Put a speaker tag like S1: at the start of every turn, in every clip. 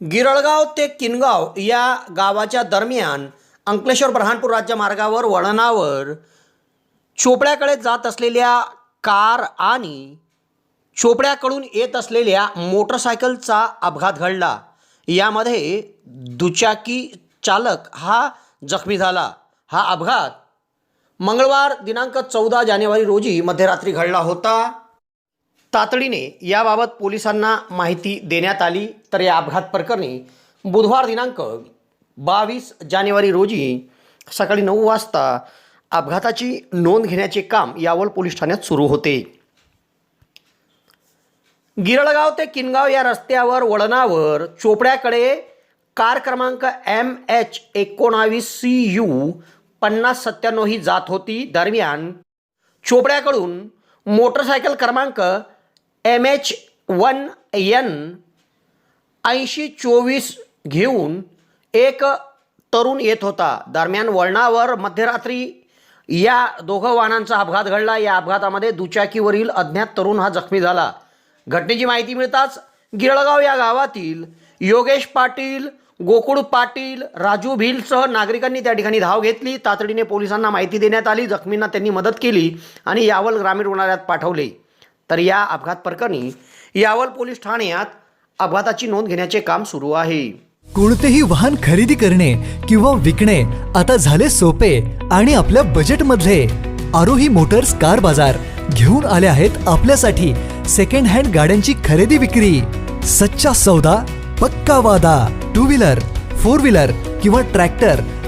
S1: गिरळगाव ते किनगाव या गावाच्या दरम्यान अंकलेश्वर ब्रहाणपूर राज्य मार्गावर वळणावर चोपड्याकडे जात असलेल्या कार आणि चोपड्याकडून येत असलेल्या मोटरसायकलचा अपघात घडला. यामध्ये दुचाकी चालक हा जखमी झाला. हा अपघात मंगळवार दिनांक चौदा जानेवारी रोजी मध्यरात्री घडला होता. तातडीने याबाबत पोलिसांना माहिती देण्यात आली. तर या अपघात प्रकरणी बुधवार दिनांक बावीस जानेवारी रोजी सकाळी नऊ वाजता अपघाताची नोंद घेण्याचे काम यावल पोलीस ठाण्यात सुरू होते. गिरळगाव ते किनगाव या रस्त्यावर वळणावर चोपड्याकडे कार क्रमांक एम एच एकोणावीस सी यू पन्नास सत्त्याण्णव ही जात होती. दरम्यान चोपड्याकडून मोटरसायकल क्रमांक एम एच वन यन ऐंशी चोवीस घेऊन एक तरुण येत होता. दरम्यान वळणावर मध्यरात्री या दोघं वाहनांचा अपघात घडला. या अपघातामध्ये दुचाकीवरील अज्ञात तरुण हा जखमी झाला. घटनेची माहिती मिळताच गिरळगाव या गावातील योगेश पाटील गोकुळ पाटील राजू भिलसह नागरिकांनी त्या ठिकाणी धाव घेतली. तातडीने पोलिसांना माहिती देण्यात आली. जखमींना त्यांनी मदत केली आणि यावल ग्रामीण रुग्णालयात पाठवले. तर या अपघात प्रकरणी यावल पोलीस ठाण्यात अपघाताची नोंद घेण्याचे काम सुरू आहे.
S2: कोणतेही वाहन खरेदी करणे किंवा विकणे आता झाले सोपे आणि आपल्या बजेटमधले. आरोही मोटर्स कार बाजार घेऊन आले आहेत आपल्यासाठी सेकंड हँड गाड्यांची खरेदी विक्री. सच्चा सौदा पक्का वादा टू व्हीलर फोर व्हीलर किंवा ट्रॅक्टर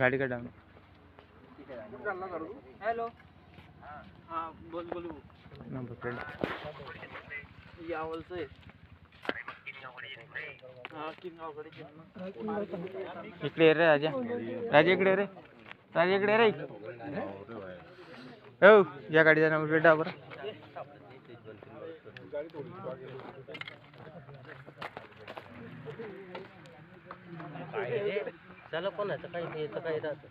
S3: गाडी का डाऊन
S4: हॅलो। हा बोल बोल।
S3: नंबर प्लेट
S4: यावलचं आहे
S3: इकडे रे राजा। राजा इकडे रे। राजा इकडे रे। हो या गाडीचा नंबर प्लेट बरं
S4: त्याला कोणाचं काही नाही काही राहतं.